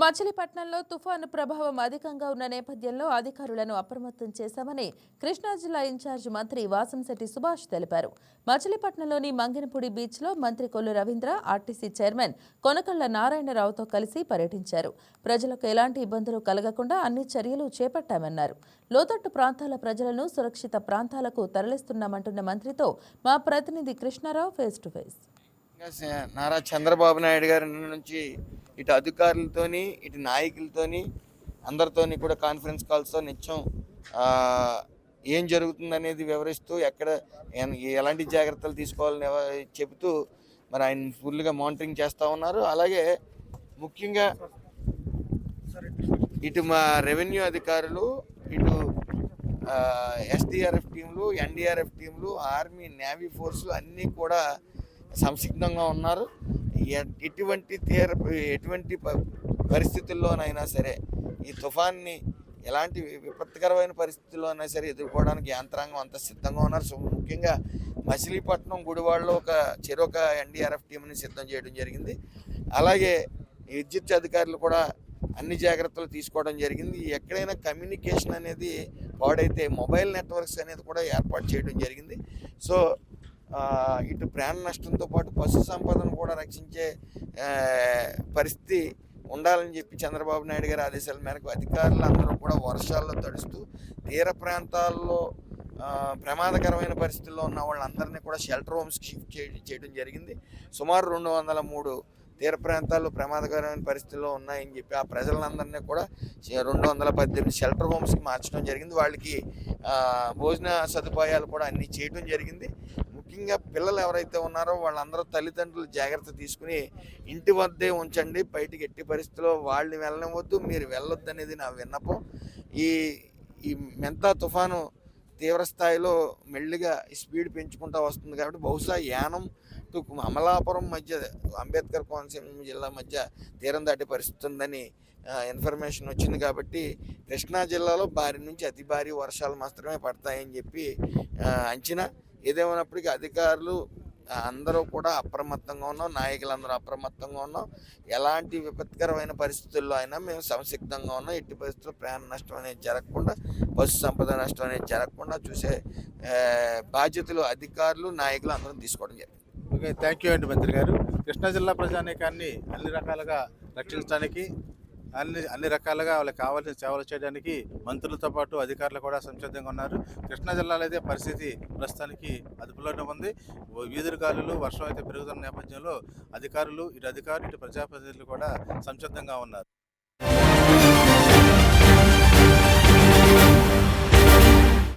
మచిలీపట్నంలో తుఫాను ప్రభావం అధికంగా ఉన్న నేపథ్యంలో అధికారులను అప్రమత్తం చేశామని కృష్ణా జిల్లా ఇన్ఛార్జ్ మంత్రి వాసంశెట్టి సుభాష్ తెలిపారు. మచిలీపట్నంలోని మంగినపూడి బీచ్లో మంత్రి కొల్లు రవీంద్ర ఆర్టీసీ చైర్మన్ కొనకళ్ళ నారాయణరావుతో కలిసి పర్యటించారు. ప్రజలకు ఎలాంటి ఇబ్బందులు కలగకుండా అన్ని చర్యలు చేపట్టామన్నారు. లోతట్టు ప్రాంతాల ప్రజలను సురక్షిత ప్రాంతాలకు తరలిస్తున్నామంటున్న మంత్రితో మా ప్రతినిధి Krishnarao face to face Nara Chandrababu Naidu గారి నుంచి ఇటు అధికారులతోని ఇటు నాయకులతోని అందరితోని కూడా కాన్ఫరెన్స్ కాల్స్తో నిత్యం ఏం ఏం జరుగుతుందనేది వివరిస్తూ ఎక్కడ ఎలాంటి జాగ్రత్తలు తీసుకోవాలని చెబుతూ మరి ఆయన ఫుల్గా మానిటరింగ్ చేస్తూ ఉన్నారు. అలాగే ముఖ్యంగా ఇటు మా రెవెన్యూ అధికారులు ఇటు ఎస్డిఆర్ఎఫ్ టీంలు ఎన్డీఆర్ఎఫ్ టీంలు ఆర్మీ నేవీ ఫోర్సులు అన్నీ కూడా సంసిగ్ధంగా ఉన్నారు. ఎటువంటి తీర ఎటువంటి ప- పరిస్థితుల్లోనైనా సరే ఈ తుఫాన్ని ఎలాంటి విపత్కరమైన పరిస్థితుల్లోనైనా సరే ఎదుర్కోవడానికి యంత్రాంగం అంత సిద్ధంగా ఉన్నారు. సో ముఖ్యంగా మచిలీపట్నం గుడివాడలో ఒక చెరొక ఎన్డీఆర్ఎఫ్ టీంని సిద్ధం చేయడం జరిగింది. అలాగే విద్యుత్ అధికారులు కూడా అన్ని జాగ్రత్తలు తీసుకోవడం జరిగింది. ఎక్కడైనా కమ్యూనికేషన్ అనేది పాడైతే మొబైల్ నెట్వర్క్స్ అనేది కూడా ఏర్పాటు చేయడం జరిగింది. సో ఇటు ప్రాణ నష్టంతో పాటు పశు సంపదను కూడా రక్షించే పరిస్థితి ఉండాలని చెప్పి చంద్రబాబు నాయుడు గారి ఆదేశాల మేరకు అధికారులు అందరూ కూడా వర్షాల్లో తడుస్తూ తీర ప్రాంతాల్లో ప్రమాదకరమైన పరిస్థితుల్లో ఉన్న వాళ్ళందరినీ కూడా షెల్టర్ హోమ్స్కి షిఫ్ట్ చేయడం జరిగింది. సుమారు రెండు వందల మూడు తీర ప్రాంతాల్లో ప్రమాదకరమైన పరిస్థితుల్లో ఉన్నాయని చెప్పి ఆ ప్రజలందరినీ కూడా రెండు వందల పద్దెనిమిది షెల్టర్ హోమ్స్కి మార్చడం జరిగింది. వాళ్ళకి భోజన సదుపాయాలు కూడా అన్నీ చేయడం జరిగింది. ముఖ్యంగా పిల్లలు ఎవరైతే ఉన్నారో వాళ్ళందరూ తల్లిదండ్రులు జాగ్రత్త తీసుకుని ఇంటి వద్దే ఉంచండి. బయటికి ఎట్టి పరిస్థితుల్లో వాళ్ళని వెళ్ళనివద్దు మీరు వెళ్ళొద్దు అనేది నా విన్నపం. ఈ ఈ మెంతా తుఫాను తీవ్రస్థాయిలో మెల్లిగా స్పీడ్ పెంచుకుంటూ వస్తుంది కాబట్టి బహుశా యానం టు అమలాపురం మధ్య అంబేద్కర్ కోనసీమ జిల్లా మధ్య తీరం దాటి పరిస్థితి ఉందని ఇన్ఫర్మేషన్ వచ్చింది కాబట్టి కృష్ణా జిల్లాలో భారీ నుంచి అతి భారీ వర్షాలు మాత్రమే పడతాయని చెప్పి అంచనా. ఏదేమైనప్పటికీ అధికారులు అందరూ కూడా అప్రమత్తంగా ఉన్నాం నాయకులందరూ అప్రమత్తంగా ఉన్నాం. ఎలాంటి విపత్కరమైన పరిస్థితుల్లో అయినా మేము సంసిగ్ధంగా ఉన్నాం. ఎట్టి పరిస్థితుల్లో ప్రాణ నష్టం అనేది జరగకుండా పశు సంపద నష్టం అనేది జరగకుండా చూసే బాధ్యతలు అధికారులు నాయకులు అందరం తీసుకోవడం జరిగింది. ఓకే థ్యాంక్ యూ అండి మంత్రి గారు. కృష్ణా జిల్లా ప్రజానీకాన్ని అన్ని రకాలుగా రక్షించడానికి అన్ని అన్ని రకాలుగా వాళ్ళకి కావాల్సిన సేవలు చేయడానికి మంత్రులతో పాటు అధికారులు కూడా సంసిద్ధంగా ఉన్నారు. కృష్ణా జిల్లాలో అయితే పరిస్థితి ప్రస్తుతానికి అదుపులోనే ఉంది. వీధులు వీధుల గాలులు వర్షం అయితే పెరుగుతున్న నేపథ్యంలో అధికారులు ఇటు అధికారులు ఇటు ప్రజాప్రతినిధులు కూడా సంసిద్ధంగా ఉన్నారు.